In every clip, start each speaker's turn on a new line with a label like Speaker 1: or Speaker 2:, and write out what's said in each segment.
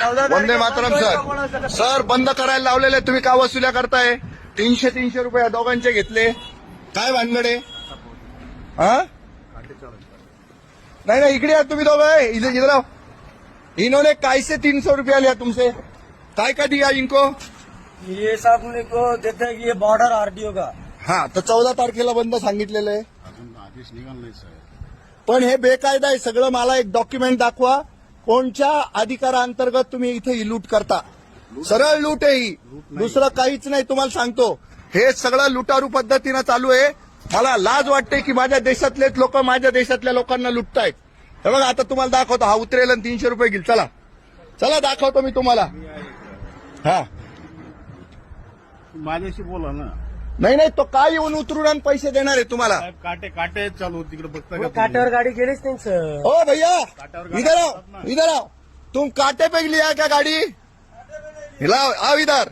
Speaker 1: Vande Mataram sir. Sir बंद करायला लावलेले तुम्ही का वसुल्या करताय? तीनशे तीनशे रुपये या दोघांचे घेतले. काय भानगडे? हा? नहीं नहीं इकडे या तुम्ही दोघं. इधर इधर आओ इन्होंने कैसे तीन सौ रुपया लिया तुमसे काय का दिया इनको?
Speaker 2: ये साहब ने को देते हैं कि ये बॉर्डर आरटीओ का।
Speaker 1: हा तर चौदा तारखेला बंद सांगितलेलं आहे.
Speaker 3: अजून आदेश निघाला नाही साहेब
Speaker 1: पण हे बेकायदा आहे सगळं मला एक डॉक्युमेंट दाखवा. कोणत्या अधिकाराअंतर्गत तुम्ही इथे ही लूट करता? सरळ लूट आहे ही. दुसरं काहीच नाही तुम्हाला सांगतो. हे सगळं लुटारू पद्धतीनं चालू आहे. मला लाज वाटते की माझ्या देशातलेच लोक माझ्या देशातल्या लोकांना लुटतायत. हे बघा आता तुम्हाला दाखवतो. हा उतरेल आणि तीनशे रुपये घेईल. चला. चला दाखवतो मी तुम्हाला. हा.
Speaker 3: माझ्याशी बोला ना.
Speaker 1: नाही नाही तो काय येऊन उतरून आणि पैसे देणार आहे तुम्हाला?
Speaker 3: साहेब काटे काटे चालू तिकडे बघता का तुम्ही?
Speaker 2: काट्यावर गाडी गेलीच नाही सर.
Speaker 1: ओ भैया
Speaker 3: काट्यावर गाडी
Speaker 1: इधर आओ
Speaker 3: असतात.
Speaker 1: इधर आओ. तुम काटे पे लिया क्या गाडी? हिलाव आव इधर.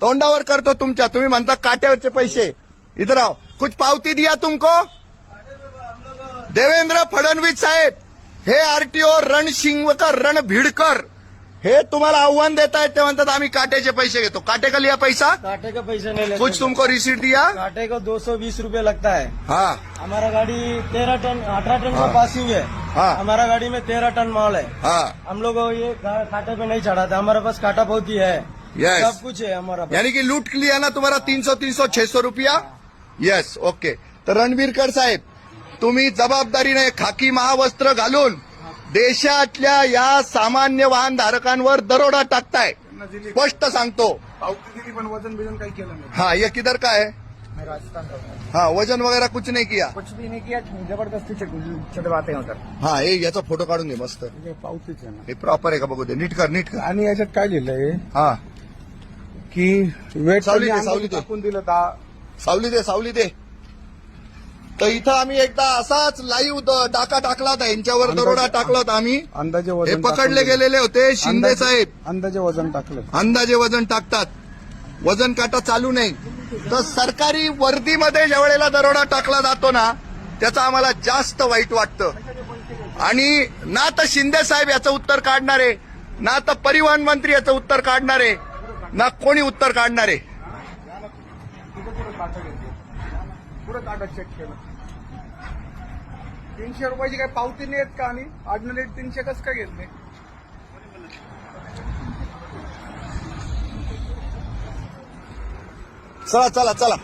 Speaker 1: तोंडावर करतो तुमच्या तुम्ही म्हणता काट्यावरचे पैसे. इधर आओ. कुछ पावती दिया तुमको? देवेंद्र फडणवीस साहेब हे आरटीओ रणशिंगकर रण भिडकर हे तुम्हाला आव्हान देत आहेत ते म्हणतात आम्ही काट्याचे पैसे घेतो. काटे का लिया पैसा?
Speaker 2: काटे का पैसा नहीं लेते
Speaker 1: कुछ तुमको रिसीट दिया?
Speaker 2: काटे को दो सौ बीस रूपये लगता है.
Speaker 1: हाँ
Speaker 2: हमारा गाड़ी तेरह टन अठारह टन। का पासिंग है
Speaker 1: हाँ।
Speaker 2: हमारा गाड़ी में तेरह टन माल है.
Speaker 1: हाँ.
Speaker 2: हम लोग ये काटे पे नहीं चढ़ाते हमारे पास काटा बहुत ही है.
Speaker 1: Yes.
Speaker 2: सब कुछ है हमारा
Speaker 1: यानी कि लूट लिया ना तुम्हारा तीन सौ तीन सौ छह सौ रुपया? येस ओके तर रणबीरकर साहेब तुम्ही जबाबदारीने खाकी महावस्त्र घालून देशातल्या या सामान्य वाहन धारकांवर दरोडा टाकताय. स्पष्ट सांगतो.
Speaker 4: पावती दिली पण वजन बिजन काही केलं नाही.
Speaker 1: हाँ ये किधर का है
Speaker 4: राजस्थान का हूँ।
Speaker 1: हाँ वजन वगैरह कुछ नहीं किया.
Speaker 4: कुछ भी नहीं किया जबरदस्ती होतात.
Speaker 1: हाँ हे याचा फोटो काढून दे मस्त.
Speaker 4: पावतीच आहे ना.
Speaker 1: हे प्रॉपर आहे का बघू दे. नीट कर नीट कर.
Speaker 4: आणि याच्यात काय लिहिलंय?
Speaker 1: हा.
Speaker 4: की वेट
Speaker 1: सावली दे, सावली दे.
Speaker 4: टाकून दिलं दहा
Speaker 1: सावली दे सावली दे. तर इथं आम्ही एकदा असाच लाईव्ह डाका टाकला होता. यांच्यावर दरोडा टाकला होता आम्ही.
Speaker 4: अंदाजे
Speaker 1: हे
Speaker 4: वजन
Speaker 1: पकडले. गेलेले होते शिंदे
Speaker 4: अंदाजे-
Speaker 1: साहेब.
Speaker 4: अंदाजे वजन टाकलं.
Speaker 1: अंदाजे वजन टाकतात. वजन काटा चालू नाही. तर सरकारी वर्दीमध्ये ज्या वेळेला दरोडा टाकला जातो ना त्याचं आम्हाला जास्त वाईट वाटतं. आणि ना तर शिंदे साहेब याचं उत्तर काढणारे ना तर परिवहन मंत्री याचं उत्तर काढणारे ना कोणी उत्तर काढणारे.
Speaker 4: पुढे काटा चेक केलं. तीनशे रुपयाची काही पावती नाही आहेत का आणि ऑर्डिनरी तीनशे कसं काय घेतले
Speaker 1: चला चला चला.